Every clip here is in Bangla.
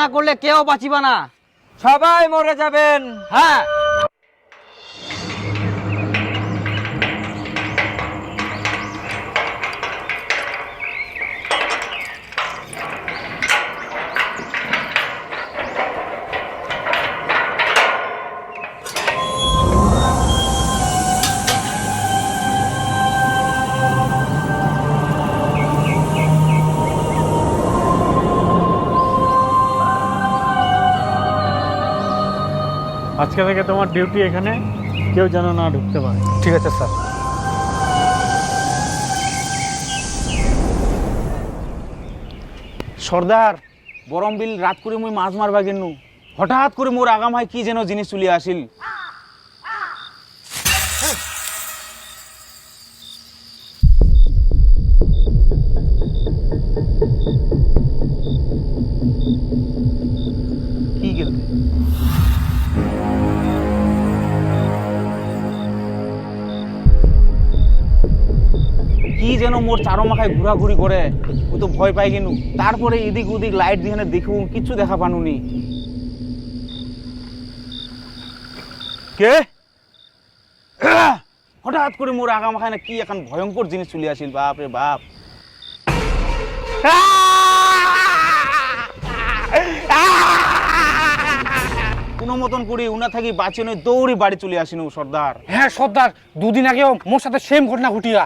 না করলে কেউ বাঁচিবা না। সবাই মরে যাবেন। হ্যাঁ। আজকে থেকে তোমার ডিউটি এখানে কেউ যেন না ঢুকতে পারে। ঠিক আছে স্যার। সর্দার বরম বিল রাত করে মুই মাছ মারবা গেনু। হঠাৎ করে মোর আগাম হয় কি যেন জিনিস চলিয়া আসিল। মোর চারো মাখায় ঘোরাঘুরি করে ও তো ভয় পাই গেনু তারপরে এদিক ওদিক লাইট দিয়ে দেখু কিছু দেখা পানুনি। কে? হঠাৎ করে মোর আগা মাখায় না কি এখন ভয়ঙ্কর জিনিস চলে আসিল বাপ রে বাপ। কোনো মতন করি উনা থাকি বাঁচিয়ে নয় দৌড়ি বাড়ি চলে আসিনু সর্দার। হ্যাঁ সর্দার দুদিন আগেও মোর সাথে সেম ঘটনা ঘটিয়া।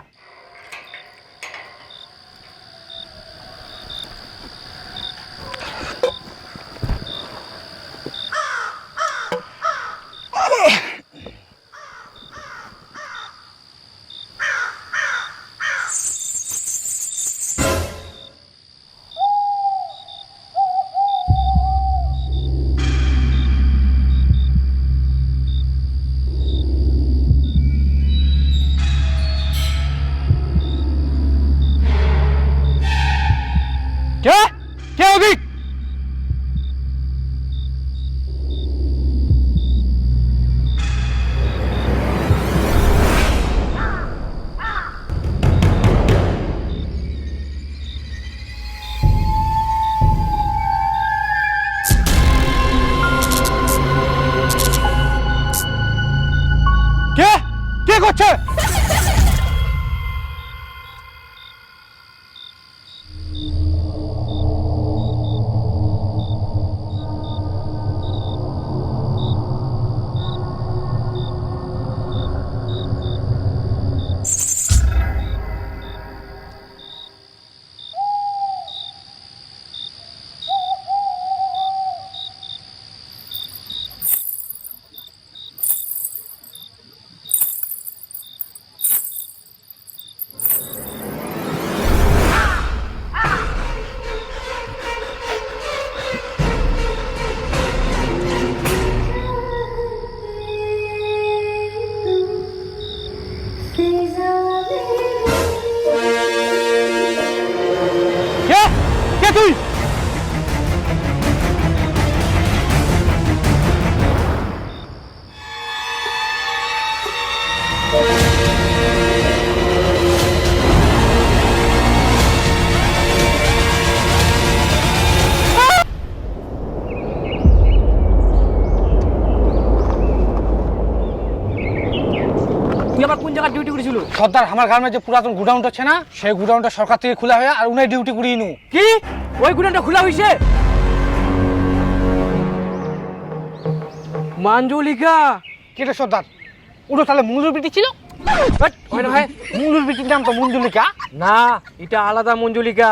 সর্দার আমার গ্রামে যে পুরাতন গুডাউনটা আছে না সেই গুডাউনটা সরকার থেকে খোলা হয়ে আর উনি ডিউটি করিয়ে নু কি? ওই গুডাউনটা খোলা হয়েছে মাঞ্জলিকা? কেটে সর্দার? ওটা তাহলে মঞ্জুর পিটি ছিল? বাট, হয় মঞ্জুর পিটির নাম তো মঞ্জুলিকা। না এটা আলাদা মঞ্জুলিকা।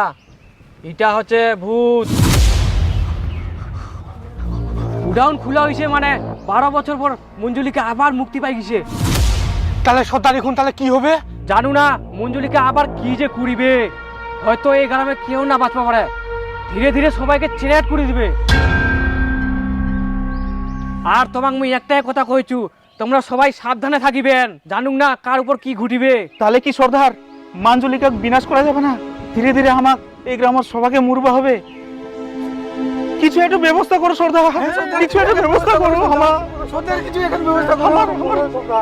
এটা হচ্ছে ভূত। গুডাউন খোলা হয়েছে মানে বারো বছর পর মঞ্জুলিকা আবার মুক্তি পাই গেছে। তাহলে সর্দার এখন তাহলে কি হবে? জানু না, মঞ্জুলিকা আবার কি যে করিবে হয়তো এই গ্রামে কেউ না বাঁচতে পারে। ধীরে ধীরে সবাইকে চেরাট করে দিবে। আর তোমাক মুই একটাই কথা কইছু তোমরা সবাই সাবধানে থাকিবেন। জানুক না কার উপর কি ঘটিবে। তাহলে কি সর্দার? মাঞ্জলিকা বিনাশ করা যাবে না? ধীরে ধীরে আমার এই গ্রামের সবাইকে মুরবা হবে। কিছু একটা ব্যবস্থা করো হ্যাঁ, হ্যাঁ, হ্যাঁ, সর্দার কিছু একটা ব্যবস্থা করো আমার সর্দার কিছু একটা ব্যবস্থা করো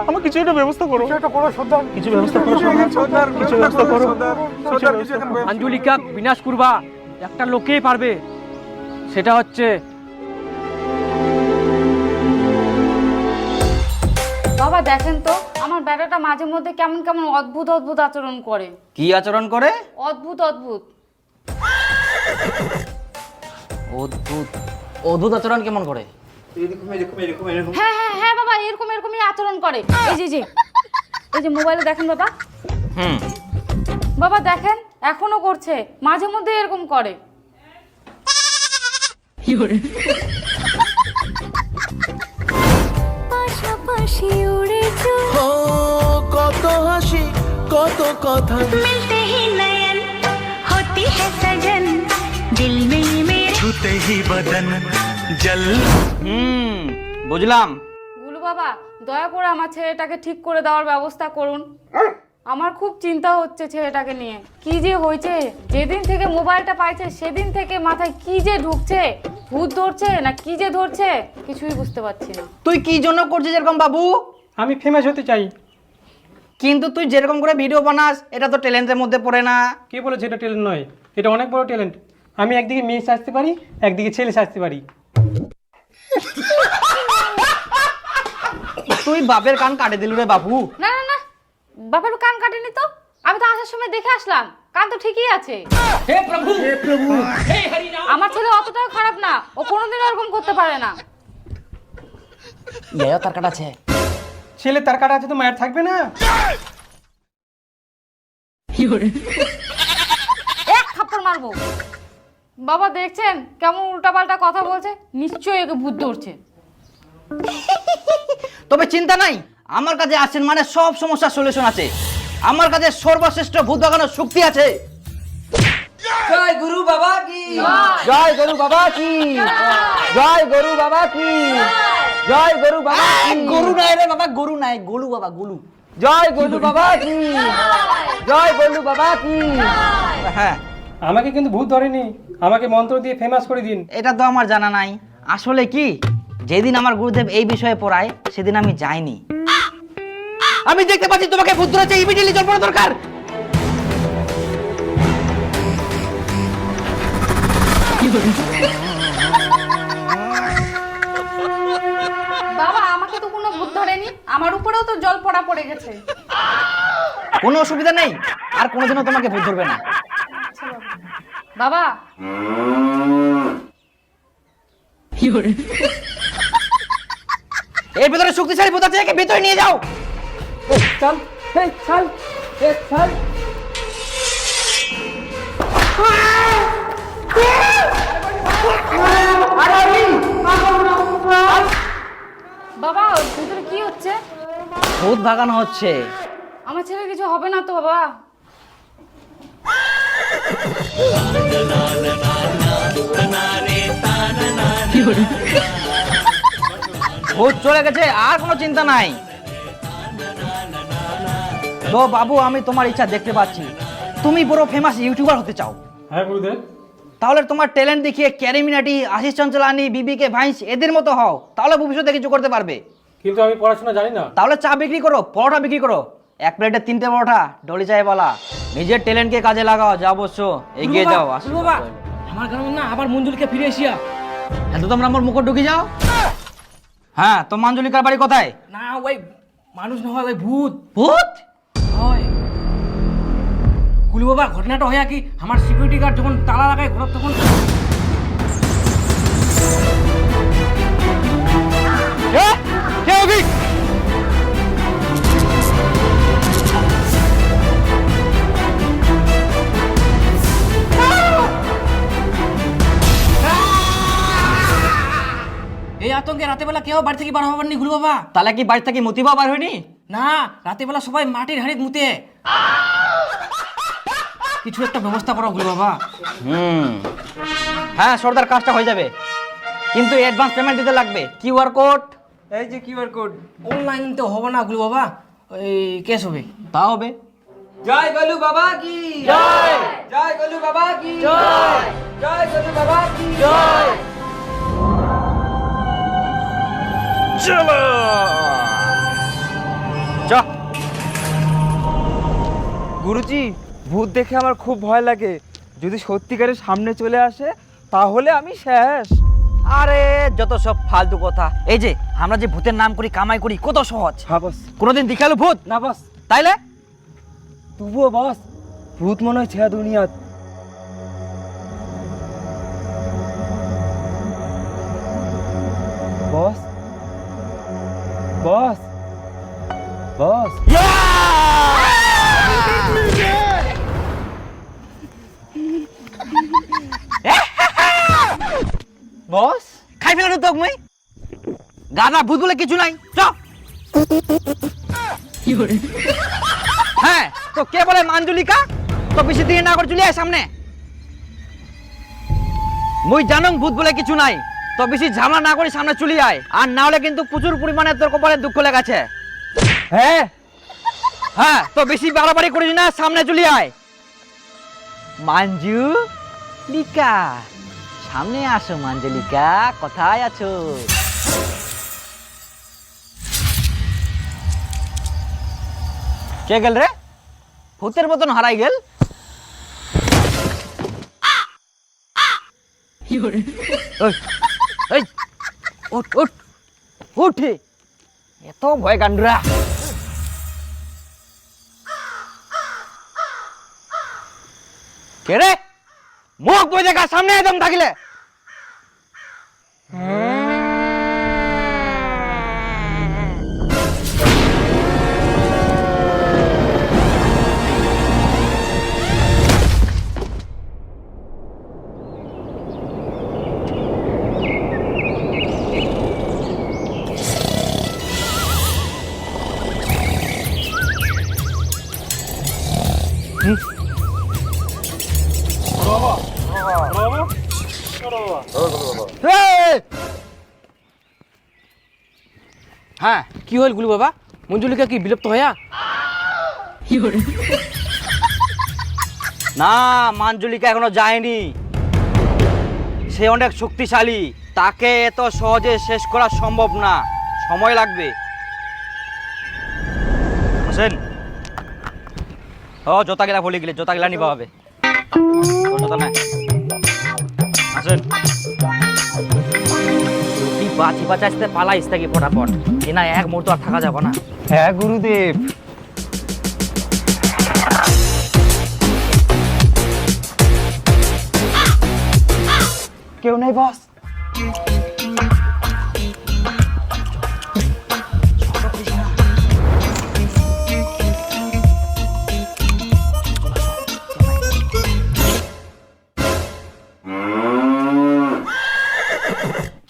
আমার কিছু একটা ব্যবস্থা করো। কিছু একটা করো সর্দার। কিছু ব্যবস্থা করো সর্দার। কিছু ব্যবস্থা করো। সর্দার। কিছু আঞ্জলিকা বিনাশ করবা একটা লোকেই পারবে। সেটা হচ্ছে বাবা দেখেন তো আমার বেটাটা মাঝে মধ্যে কেমন কেমন অদ্ভুত অদ্ভুত আচরণ করে। কি আচরণ করে? অদ্ভুত অদ্ভুত। অদ্ভুত অদ্ভুত আচরণ কেমন করে হ্যাঁ হ্যাঁ হ্যাঁ বাবা এরকম এরকমই আচরণ করে এই যে যে এই যে মোবাইলে দেখেন বাবা হুম বাবা দেখেন এখনো করছে মাঝে মধ্যে এরকম করে পাশাপাশি উড়ে চল ও কত হাসি কত কথা मिलते ही नयन होती है सजन दिल में ये मेरे ছুতে হি বদন জল হুম বুঝলাম গুলু বাবা দয়া করে আমার ছেলেটাকে ঠিক করে দেওয়ার ব্যবস্থা করুন আমার খুব চিন্তা হচ্ছে ছেলেটাকে নিয়ে কি যে হয়েছে যেদিন থেকে মোবাইলটা পাইছে সেদিন থেকে মাথায় কি যে ঢুকছে ভূত ধরছে না কি যে ধরছে কিছুই বুঝতে পারছি না তুই কি জন্য করছিস এরকম বাবু আমি ফেমাস হতে চাই কিন্তু তুই যেরকম করে ভিডিও বানাস এটা তো ট্যালেন্টের মধ্যে পড়ে না কে বলেছে এটা ট্যালেন্ট নয় এটা অনেক বড় ট্যালেন্ট আমি একদিকে মেয়ে সাজতে পারি একদিকে ছেলে সাজতে পারি। তুই বাপের কান কাটে দিলু রে বাবু না না না বাপের কান কাটেনি তো? আমি তো আসার সময় দেখে আসলাম কান তো ঠিকই আছে। হে প্রভু হে প্রভু হে হরি আমার ছেলে অতটাও খারাপ না ও কোনোদিন এরকম করতে পারে না। ইয়া তার কাটা আছে। ছেলে তার কাটা আছে তো মায়ের থাকবে না? এক থাপ্পড় মারবো। বাবা দেখছেন কেমন উল্টাপাল্টা কথা বলছে? নিশ্চয়ই একে ভূত ধরছে। তবে চিন্তা নাই আমার কাছে আছেন মানে সব সমস্যার সলিউশন আছে। আমার কাছে সর্বশ্রেষ্ঠ ভূত ভাগানোর শক্তি আছে। জয় গুরু বাবা কি? জয়। গুরু বাবা কি? জয়। গুরু বাবা কি? জয়। গুরু বাবা কি? গরু নাই রে বাবা গরু নাই গোলু বাবা গোলু। জয় গোলু বাবা কি? জয়। গোলু বাবা কি? হ্যাঁ। আমাকে কিন্তু ভূত ধরেনি। আমাকে মন্ত্র দিয়ে ফেমাস করে দিন। এটা তো আমার জানা নাই। আসলে কি? যেদিন আমার গুরুদেব এই বিষয়ে পড়ায় সেদিন আমি যাইনি। আমি দেখতে পাচ্ছি তোমাকে ভূত ধরেছে ইমিডিয়েটলি জল পড়া দরকার। বাবা আমাকে তো কোনো ভূত ধরেনি। আমার উপরেও তো জল পড়া পড়ে গেছে। কোনো অসুবিধা নেই। আর কোনোদিনও তোমাকে ভূত ধরবে না। বাবা। এর ভেতরে শক্তিশালী আছে একে ভেতরে নিয়ে যাও। চল। এই চল। এই চল। বাবা ভিতরে কি হচ্ছে? ভূত ভাগানো হচ্ছে। আমার ছেলে কিছু হবে না তো বাবা। ভূত চলে গেছে আর কোনো চিন্তা নাই। তো বাবু আমি তোমার ইচ্ছা দেখতে পাচ্ছি। তুমি বড় ফেমাস ইউটিউবার হতে চাও। হ্যাঁ গুরুদেব। তাহলে তোমার ট্যালেন্ট দেখিয়ে ক্যারিমিনাটি আশিস চঞ্চলানি বিবিকে ভাইস এদের মতো হও। তাহলে ভবিষ্যতে কিছু করতে পারবে। কিন্তু আমি পড়াশোনা জানি না। তাহলে চা বিক্রি করো পরোটা বিক্রি করো। এক প্লেটে তিনটে পরোটা ডলি চাই বলা। নিজের ট্যালেন্টকে কাজে লাগাও যা অবশ্য এগিয়ে যাও আসো। বাবা আমার গ্রামে না আবার মঞ্জুলিকে ফিরে এসিয়া হ্যাঁ তো তোমরা আমার মুখে ঢুকে যাও? হ্যাঁ তো মাঞ্জলিকার বাড়ি কোথায়? না ওই মানুষ না হয় ওই ভূত। ভূত? হয়। কুলু বাবা ঘটনাটা হয় কি? আমার সিকিউরিটি গার্ড যখন তালা লাগায় ঘর তখন কে এই আতঙ্কে রাতে বেলা কেউ বাড়ি থেকে বার হবার নি গুলু বাবা। তাহলে কি বাড়ি থেকে মতিবা বার হয়নি? না রাতে বেলা সবাই মাটির হাড়িত মুতে। কিছু একটা ব্যবস্থা করো গুলু বাবা। হুম। হ্যাঁ সর্দার কাজটা হয়ে যাবে। কিন্তু অ্যাডভান্স পেমেন্ট দিতে লাগবে। কিউআর কোড এই যে কিউআর কোড অনলাইন তো হবে না গুলু বাবা। ওই কেস হবে। তা হবে। জয় গলু বাবা কি? জয়! জয় গলু বাবা কি? জয়! জয় গলু বাবা কি? জয়! গুরুজি ভূত দেখে আমার খুব ভয় লাগে। যদি সত্যিকারের সামনে চলে আসে তাহলে আমি শেষ। আরে যত সব ফালতু কথা। এই যে আমরা যে ভূতের নাম করি কামাই করি কত সহজ। হ্যাঁ বস। কোনোদিন দেখাল ভূত? না বস। তাইলে? তবুও বস ভূত মনে হয় ছেড়া দুনিয়াত বস বস বস বস খাই ফেলানো তো মই? গাদা ভূত বলে কিছু নাই। চ হ্যাঁ তো কে বলে মাঞ্জুলিকা? তো বেশি দিয়ে না করে চলে আয় সামনে। মুই জানং ভূত বলে কিছু নাই। তো বেশি ঝামেলা না করে সামনে চলে আয়। আর না হলে কিন্তু প্রচুর পরিমাণে তোর কপালে দুঃখ লেগেছে। হ্যাঁ? হ্যাঁ তো বেশি বাড়াবাড়ি করিস না সামনে চলে আয়। মাঞ্জু লিকা সামনে আসো মাঞ্জলিকা কোথায় আছো? কে গেল রে? ভূতের মতন হারাই গেল। ওই, উঠে এত ভয় গান্ডরা। কে রে? মুখ বই দেখা সামনে একদম থাকিলে। হল গুলু বাবা? মঞ্জুলিকা কি বিলুপ্ত হয়া? না, মাঞ্জলিকা এখনও যায়নি। সে অনেক শক্তিশালী। তাকে এত সহজে শেষ করা সম্ভব না। সময় লাগবে। হোসেন ও, জোতা গেলা ভুলে গেলে, জোতা গেলা নিবা হবে। জোতা আসেন তুই বাঁচি বাঁচাইতে পালাইস থাকি ফটাফট? এ না এক মুহূর্ত আর থাকা যাবে না। হ্যাঁ গুরুদেব। কেউ নাই বস?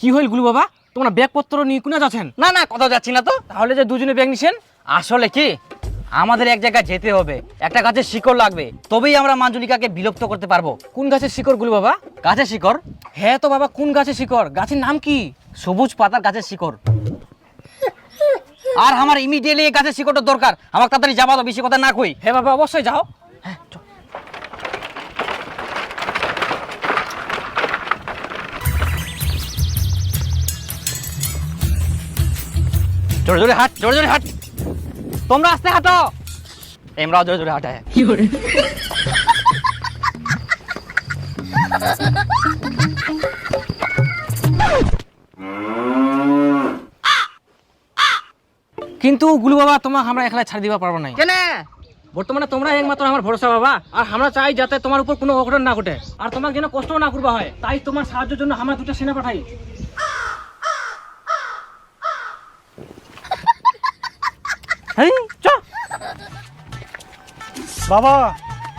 কি হইল গুলু বাবা? তোমরা ব্যাগপত্র নিয়ে কোনা যাচ্ছেন? না না কোথাও যাচ্ছি না তো। তাহলে যে দুজনে ব্যাগ নিছেন? আসলে কি? আমাদের এক জায়গায় যেতে হবে। একটা গাছের শিকড় লাগবে। তবেই আমরা মাঞ্জলিকাকে বিলুপ্ত করতে পারব। কোন গাছের শিকড় গুলু বাবা? গাছের শিকড়? হ্যাঁ তো বাবা কোন গাছের শিকড়? গাছের নাম কি? সবুজ পাতার গাছের শিকড়। আর আমার ইমিডিয়েটলি এই গাছের শিকড়টা দরকার। আমার তাড়াতাড়ি যাবা তো বেশি কথা না কই। হ্যাঁ বাবা অবশ্যই যাও। জোরে জোরে হাট জোরে জোরে হাট। তোমরা আস্তে হাঁটো। এমরাও জোরে জোরে হাঁটায় কিন্তু গুলু বাবা তোমাকে আমরা একলা ছাড় দিবা পারব না কেন? বর্তমানে তোমরা একমাত্র আমার ভরসা বাবা। আর আমরা চাই যাতে তোমার উপর কোনো অঘটন না ঘটে। আর তোমাকে যেন কষ্ট না করবা হয়। তাই তোমার সাহায্যের জন্য আমরা দুটো সেনা পাঠাই। হেই চ। বাবা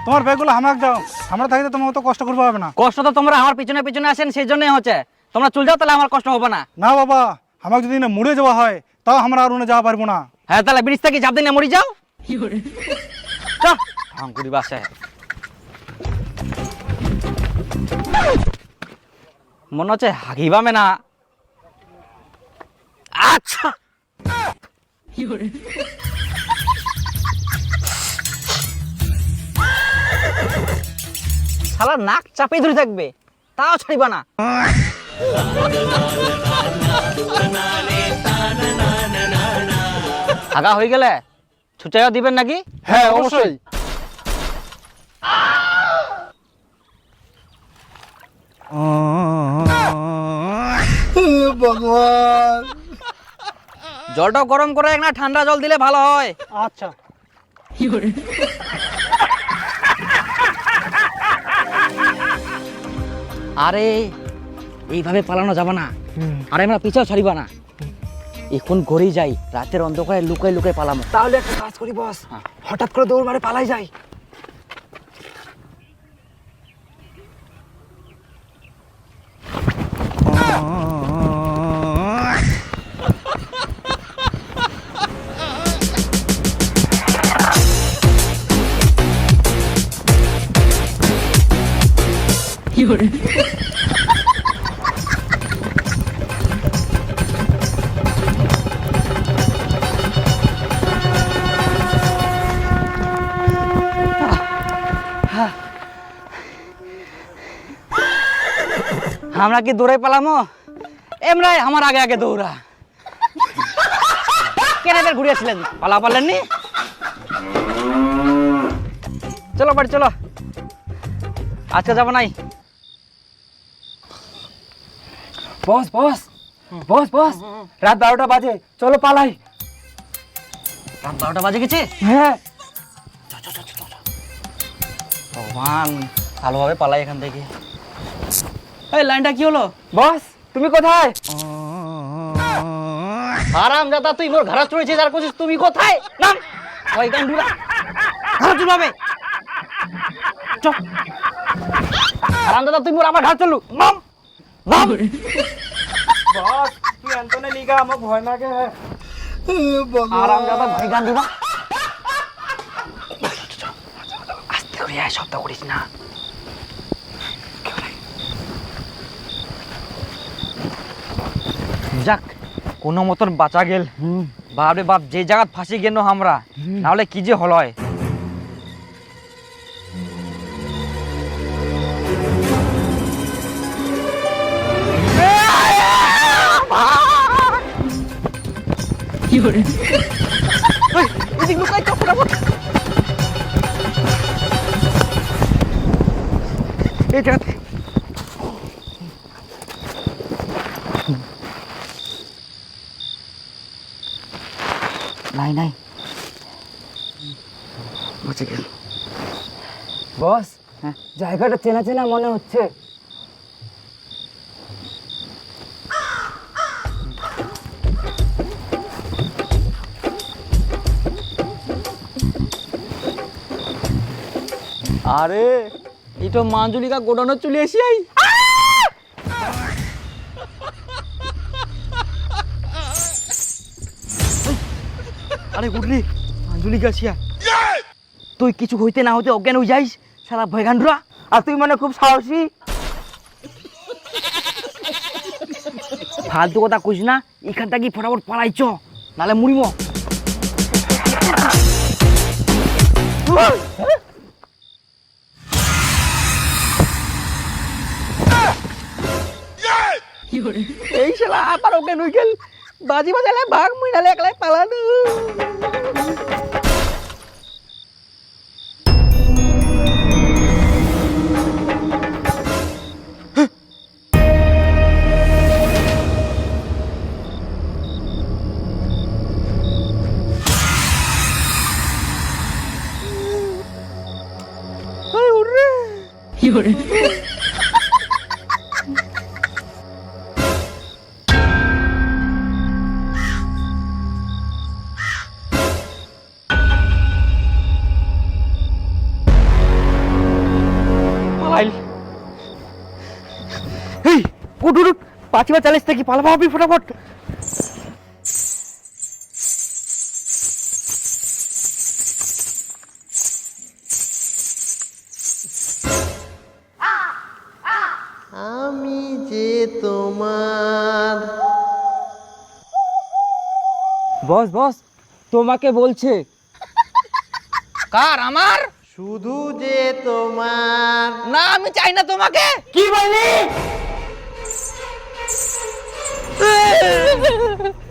তোমার ব্যাগগুলো আমাকে দাও। আমরা থাকতে তোমাকে তো কষ্ট করব হবে না। কষ্ট তো তোমরা আমার পিছনে পিছনে আসেন সেই জন্যই হচ্ছে। তোমরা চলে যাও তাহলে আমার কষ্ট হবে না। না বাবা আমাকে যদি না মুড়ে যাওয়া হয় তাও আমরা আর উনে যাওয়া পারব না। হ্যাঁ তাহলে ব্রিজ থেকে চাপ দিনে মরি যাও। চ। হাঙ্কুরি বাসে। মনে হচ্ছে হাগিবামে না। আচ্ছা। শালা নাক চাপেই ধরে থাকবে। তাও ছাড়িবা না। আগা হয়ে গেলে ছুচাইয়া দিবেন নাকি? হ্যাঁ অবশ্যই। ভগবান। জলটা গরম করে না ঠান্ডা জল দিলে ভালো হয়। আচ্ছা। আরে এইভাবে পালানো যাবে না। আরে আমরা পিছাও ছাড়িবা না। এখন ঘরেই যাই রাতের অন্ধকারে লুকাই লুকাই পালামো। তাহলে একটা কাজ করি বস। হঠাৎ করে দৌড় মারে পালাই যাই। আমরা কি দৌড়াই পালামো? এমরাই আমার আগে আগে দৌড়া। কেন এবার ঘুরিয়েছিলেন পালা পারলেননি চলো বাড়ি চলো। আজকে যাব নাই। বস বস বস বস রাত বারোটা বাজে। চলো পালাই। রাত বারোটা বাজে গেছে? হ্যাঁ। ভগবান ভালোভাবে পালাই এখান থেকে। এই লাইনটা কি হলো? বস, তুমি কোথায়? আরাম দাদা তুই মোর ঘরে চড়েছিস তুমি কোথায়? নাম। আরাম দাদা তুই মোর আমার ঘর চলু নাম। নাম। বস তুই এন্তনে লিগা আমার ভয় লাগে। আরাম দাদা ভাই গান আস্তে করে আয়, শব্দ করিস না। যাক কোনো মতন বাঁচা গেল। বাপরে বাপ যে জায়গাত ফাঁসি গেল আমরা নাহলে কি যে হল হয়? এই জায়গাতে নাই। নাই বুঝে গেল। বস জায়গাটা চেনা চেনা মনে হচ্ছে। আরে এই তো মাঞ্জুলিকা গোডানো চলে এসি আই আরে গুডলি মাঞ্জুলিকা আসিয়া তুই কিছু হইতে না হইতে অজ্ঞান হয়ে যাইস সারা ভয়গান্ডরা আর তুই মানে খুব সাহসী। ফালতু কথা কইস না এখান থেকে ফটাফট পালাইছ নালে মুড়িম এই শালা আবার ওকে নুই গেল। বাজি বাজালে ভাগ মুই নালে একলাই পালানো পাঁচিবা চালিস থেকে পালাবা হবি ফটাফট। আমি যে তোমার বস বস তোমাকে বলছে। কার আমার? শুধু যে তোমার না আমি চাই না তোমাকে। কি বললি?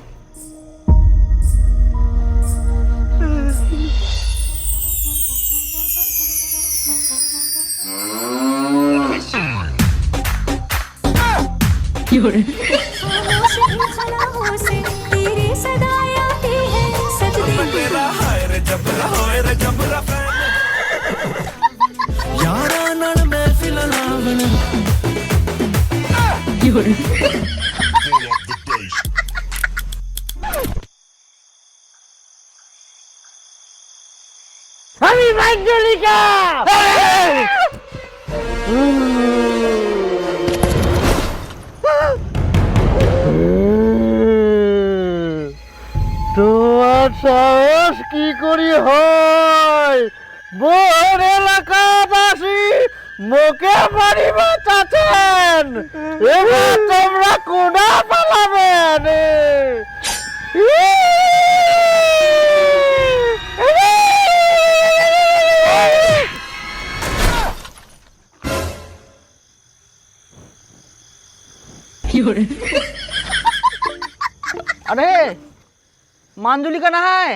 यारा नाल महफिल लावण। মাঞ্জলিকা তোমার সাহস কি করি হয়? বোর এলাকাবাসী মুখে মারিবা চাচ্ছেন এবার তোমরা কোনা পালাবেন? আরে মাঞ্জুলিকা না হয়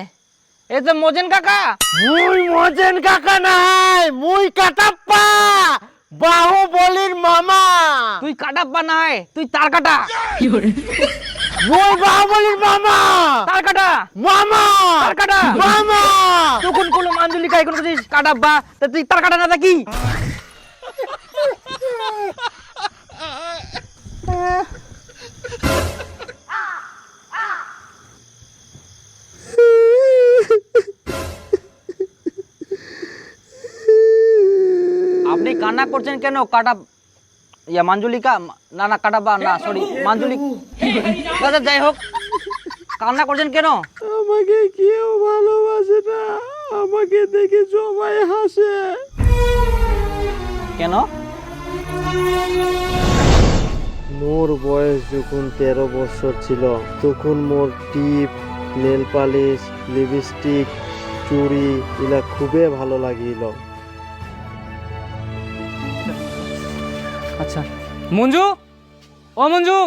এ তো মজেন কাকা? মুই মজেন কাকা নাই মুই কাটাপ্পা বাহুবলির মামা। তুই কাটাপ্পা না তুই তার কাটা। মুই বাহুবলির মামা। তার কাটা। মামা। তার কাটা। মামা। তখন কোনো মাঞ্জুলিকা এখন কাটাপ্পা তা তুই তার কাটা না কি? আপনি কান্না করছেন কেন? কাটা ইয়া মাঞ্জুলিকা? না না কাটাবা না সরি মাঞ্জুলি দাদা যাই হোক কান্না করছেন কেন? আমাকে কেউ ভালোবাসে না। আমাকে দেখে সবাই হাসে। কেন? মোর বয়স যখন তেরো বছর ছিল, তখন মোর টিপ, নেল পালিশ, লিপস্টিক, চুড়ি এগুলা খুবই ভালো লাগিল। আচ্ছা। মঞ্জু? ও মঞ্জু?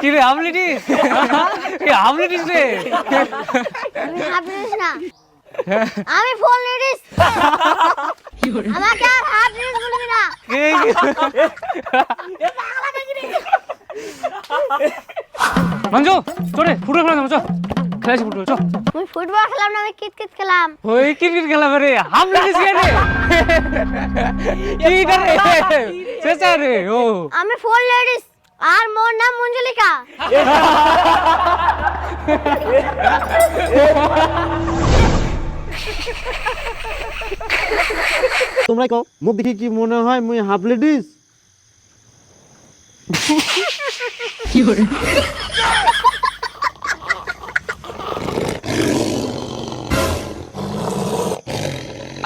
কি রে আমলিটিস আমলিটিস রে? আমি হাফ লিডিস না। আমি ফুল লিডিস আমাকে আর লিডিস বলবি না। মঞ্জু চলে ফুটবল খেলা চল খেলাছি ফুটবল চল। আমি ফুটবল খেলাম না আমি কিতকিত খেলাম। ওই ক্রিকেট খেলা রে আমলিটিস কে রে। কি রে? চেষ্টা রে ও। আমি ফুল লিডিস আর মোর নাম মঞ্জুলিকা। তোমরা কও মুখ দেখি কি মনে হয় মুই হাফ লেডিস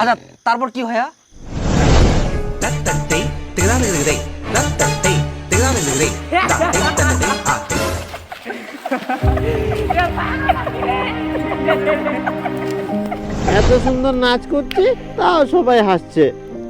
আচ্ছা তারপর কি হয় এত সুন্দর নাচ করছি তাও সবাই হাসছে।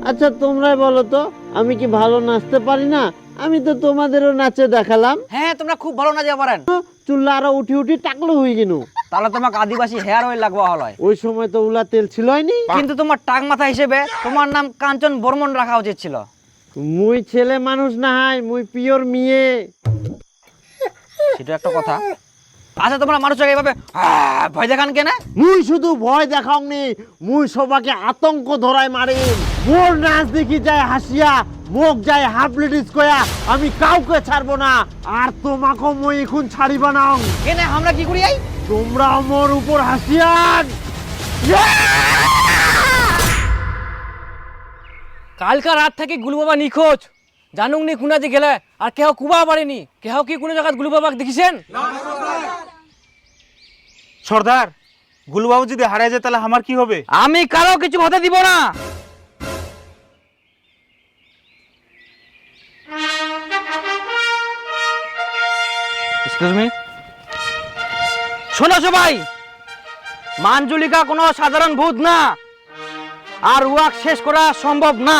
আচ্ছা তোমরাই বলো তো আমি কি ভালো নাচতে পারি না? আমি তো তোমাদেরও নাচে দেখালাম। হ্যাঁ তোমরা খুব ভালো নাচে পারেন। চুল্লা আরও উঠি উঠি টাকলো হয়ে গেল তাহলে তোমাকে আদিবাসী হেয়ার অয়েল লাগবা হলয়। ওই সময় তো উলা তেল ছিলই নি। কিন্তু তোমার টাক মাথা হিসেবে তোমার নাম কাঞ্চন বর্মন রাখা উচিত ছিল। মুই ছেলে মানুষ না হাই মুই পিওর মেয়ে। সেটা একটা কথা। আচ্ছা তোমরা মানুষকে এইভাবে আহ, ভয় দেখান কেন? মুই শুধু ভয় দেখাও নি মুই সবাকে আতঙ্ক ধরায় মারি। মোর নাচ দেখি যায় হাসিয়া মুখ যায় হাফ লেডিস কয়া আমি কাউকে ছাড়বো না আর তোমাকে মই এখন ছাড়িবা না। কেন আমরা কি করি আই? তোমরা আমার উপর হাসিয়ান কালকা রাত থেকে গুলু বাবা নিখোঁজ। জানুক নি কুনা যে গেলে আর কেহ কুবা পারেনি কেহ কি কোনো জায়গায় গুলু বাবা দেখিছেন? সর্দার গুলুবাবু যদি হারিয়ে যায় তাহলে আমার কি হবে? আমি কারও কিছু হতে দিব না। এক্সকিউজ মি শোনো সবাই মাঞ্জুলিকা কোনো সাধারণ ভূত না আর ওয়াক শেষ করা সম্ভব না।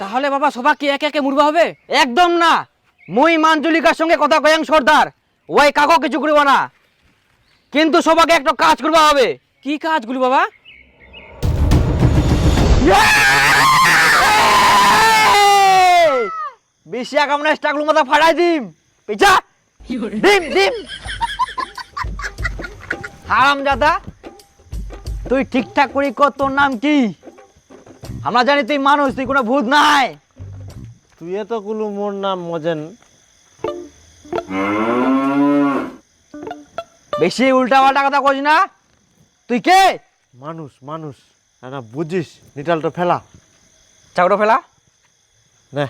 তাহলে বাবা সবাইকে একে একে মুড়বা হবে? একদম না। মুই মাঞ্জুলিকার সঙ্গে কথা কয়াং সর্দার ওই কাকো কিছু করব না। কিন্তু সবাইকে একটা কাজ করবা হবে। কি কাজ গুলু বাবা? বেশি আকামনা স্টাকলু মাথা ফাড়াই দিম। পেছা! ডিম ডিম হারাম জাদা তুই ঠিকঠাক করি কর তোর নাম কি? আমরা জানি তুই মানুষ তুই কোনো ভূত নাই। তুই এত কুলু মোর নাম মজেন। বেশি উল্টা পাল্টা কথা কইস না। তুই কে? মানুষ মানুষ। না বুঝিস নিটালটা ফেলা। চাকরো ফেলা? নে।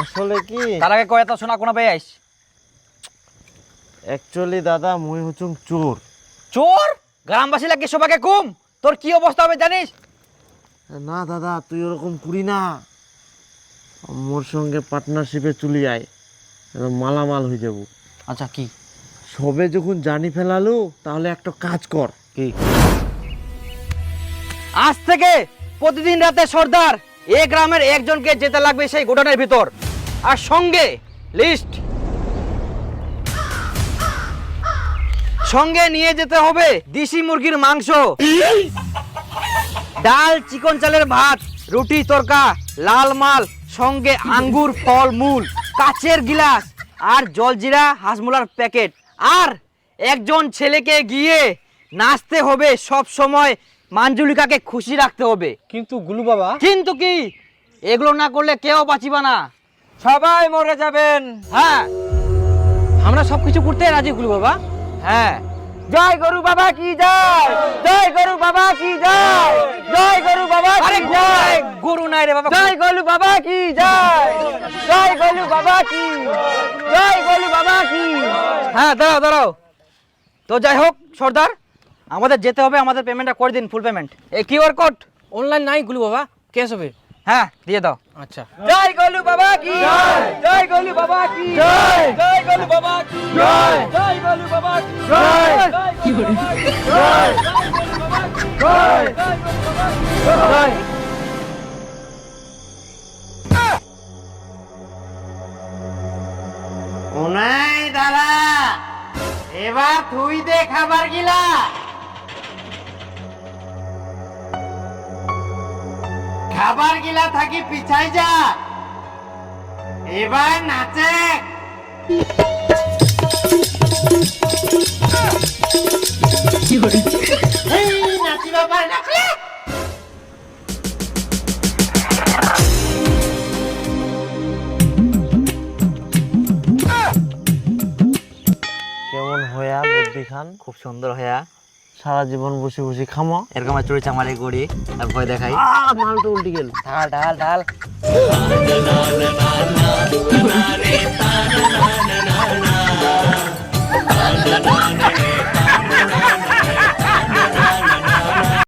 আসলে কি? তার আগে কয়ে তো শোনা কোনো পেয়ে আইস? অ্যাকচুয়ালি দাদা মুই হচ্ছুম চোর। চোর? গ্রামবাসী লাগে সবাইকে কুম তোর কি অবস্থা হবে জানিস? না দাদা তুই ওরকম করি না। মোর সঙ্গে পার্টনারশিপে চলি আয় মালামাল হয়ে যাব। আচ্ছা কি? সবে যখন জানি ফেলালো তাহলে একটা কাজ কর। কি? আজ থেকে প্রতিদিন রাতে সর্দার এ গ্রামের একজনকে যেতে লাগবে সেই গোডাউনের ভিতর। আর সঙ্গে লিস্ট সঙ্গে নিয়ে যেতে হবে দেশি মুরগির মাংস। ডাল চিকন চালের ভাত রুটি তরকা লাল মাল সঙ্গে আঙ্গুর ফল মূল কাচের গিলাস আর জলজিরা হাসমুলার প্যাকেট। আর একজন ছেলেকে গিয়ে নাচতে হবে সব সময় মাঞ্জুলিকাকে খুশি রাখতে হবে। কিন্তু গুলু বাবা। কিন্তু কি? এগুলো না করলে কেউ বাঁচিবা না। সবাই মরে যাবেন। হ্যাঁ। আমরা সব কিছু করতে রাজি গুলু বাবা। হ্যাঁ। জয় গরু বাবা কি জয়? জয় গরু বাবা কি জয়? জয় গরু বাবা আরে জয়? গরু নাই রে বাবা জয় গরু বাবা কি জয়? জয় গরু বাবা কি? জয় গরু বাবা কি? হ্যাঁ দাঁড়াও দাঁড়াও। তো যাই হোক সর্দার আমাদের যেতে হবে আমাদের পেমেন্টটা করে দিন ফুল পেমেন্ট এই কিউআর কোড অনলাইন নাই গুলু বাবা ক্যাশ হবে। হ্যাঁ দিয়ে দাও। আচ্ছা। জয় গলু বাবা কি? জয়। গলু বাবা কি? জয়। জয় গলু বাবা কি? জয়। জয় গলু বাবা কি? জয়। কি? করে জয়। জয়। জয় ওনাই দাদা এবার তুই দে খাবার গিলা। খাবার গিলা থাকি পিছাই যা। এবার নাচে। এই, নাচি বাবা কেমন হয়া বুদ্ধি খান? খুব সুন্দর হয়া সারা জীবন বসে বসে খামো। এরকম চুরি চামারি করি আর ভয় দেখাই। উল্টি গেল। ঢাল ঢাল ঢাল।